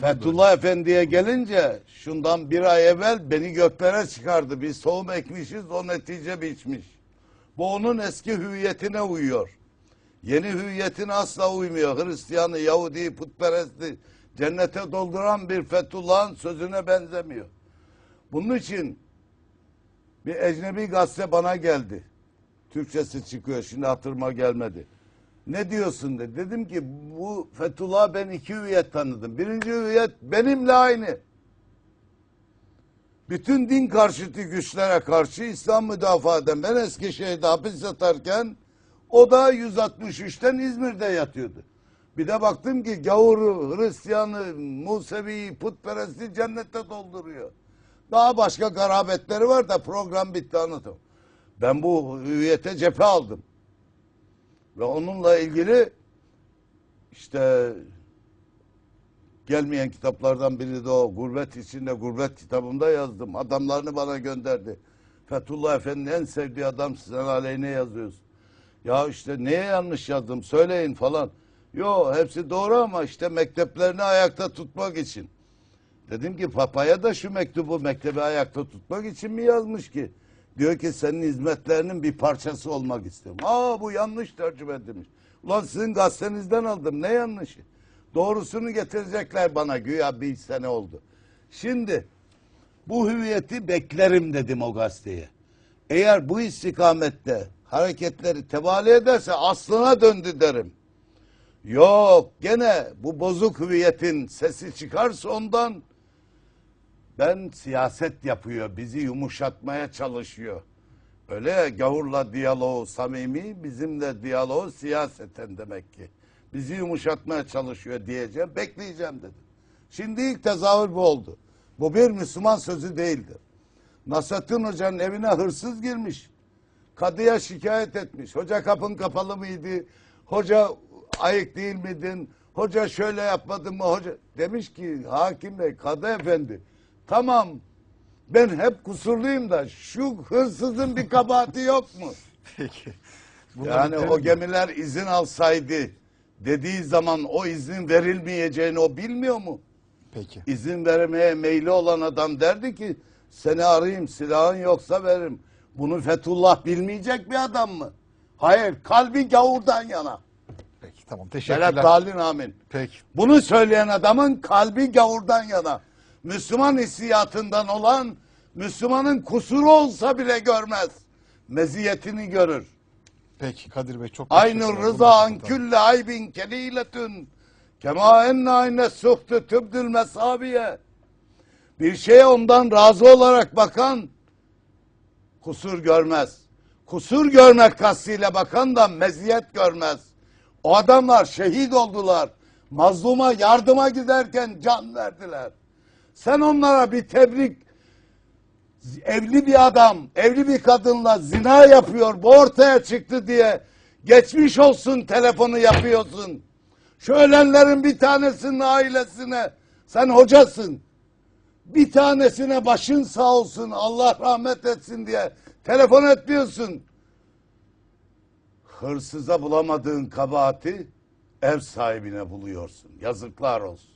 Fethullah Efendi'ye gelince şundan bir ay evvel beni göklere çıkardı. Bir tohum ekmişiz o netice biçmiş. Bu onun eski hüviyetine uyuyor. Yeni hüviyetine asla uymuyor. Hristiyanı, Yahudi, putperesti cennete dolduran bir Fethullah'ın sözüne benzemiyor. Bunun için bir ecnebi gazete bana geldi. Türkçesi çıkıyor şimdi hatırıma gelmedi. Ne diyorsun dedi. Dedim ki bu Fethullah ben iki hüviyet tanıdım. Birinci hüviyet benimle aynı. Bütün din karşıtı güçlere karşı İslam müdafaa eden ben Eskişehir'de hapis yatarken o da 163'ten İzmir'de yatıyordu. Bir de baktım ki gavuru, Hristiyanı, Musevi'yi, putperesti cennette dolduruyor. Daha başka garabetleri var da program bitti anladım. Ben bu hüviyete cephe aldım. Ve onunla ilgili işte gelmeyen kitaplardan biri de o. Gurbet içinde gurbet kitabımda yazdım. Adamlarını bana gönderdi. Fethullah Efendi'nin en sevdiği adam sizin aleyhine yazıyoruz. Ya işte neye yanlış yazdım söyleyin falan. Yo hepsi doğru ama işte mekteplerini ayakta tutmak için. Dedim ki papaya da şu mektubu mektebi ayakta tutmak için mi yazmış ki? Diyor ki senin hizmetlerinin bir parçası olmak istiyorum. Aa bu yanlış tercüme edilmiş. Ulan sizin gazetenizden aldım ne yanlışı? Doğrusunu getirecekler bana güya bir sene oldu. Şimdi bu hüviyeti beklerim dedim o gazeteye. Eğer bu istikamette hareketleri tevali ederse aslına döndü derim. Yok gene bu bozuk hüviyetin sesi çıkarsa ondan ben siyaset yapıyor, bizi yumuşatmaya çalışıyor. Öyle ya, gavurla diyaloğu samimi, bizimle diyaloğu siyaseten demek ki. Bizi yumuşatmaya çalışıyor diyeceğim, bekleyeceğim dedim. Şimdi ilk tezahür bu oldu. Bu bir Müslüman sözü değildir. Nasrettin Hoca'nın evine hırsız girmiş. Kadıya şikayet etmiş. Hoca kapın kapalı mıydı? Hoca ayık değil miydin? Hoca şöyle yapmadın mı? Hoca demiş ki hakim bey, kadı efendi. Tamam ben hep kusurluyum da şu hırsızın bir kabahati yok mu? Peki. Yani o gemiler izin alsaydı dediği zaman o izin verilmeyeceğini o bilmiyor mu? Peki. İzin vermeye meyli olan adam derdi ki seni arayayım silahın yoksa veririm. Bunu Fethullah bilmeyecek bir adam mı? Hayır kalbi gavurdan yana. Peki tamam teşekkürler. talin amin. Peki. Bunu söyleyen adamın kalbi gavurdan yana. Müslüman hissiyatından olan Müslümanın kusuru olsa bile görmez. Meziyetini görür. Peki Kadir Bey çok Aynı rıza an külle aybin keliletün. Kema enne ayne suhtü tübdül mesabiye. Bir şeye ondan razı olarak bakan kusur görmez. Kusur görmek kastıyla bakan da meziyet görmez. O adamlar şehit oldular. Mazluma yardıma giderken can verdiler. Sen onlara bir tebrik evli bir adam, evli bir kadınla zina yapıyor, bu ortaya çıktı diye geçmiş olsun telefonu yapıyorsun. Şu ölenlerin bir tanesinin ailesine, sen hocasın. Bir tanesine başın sağ olsun, Allah rahmet etsin diye telefon etmiyorsun. Hırsıza bulamadığın kabahati ev sahibine buluyorsun. Yazıklar olsun.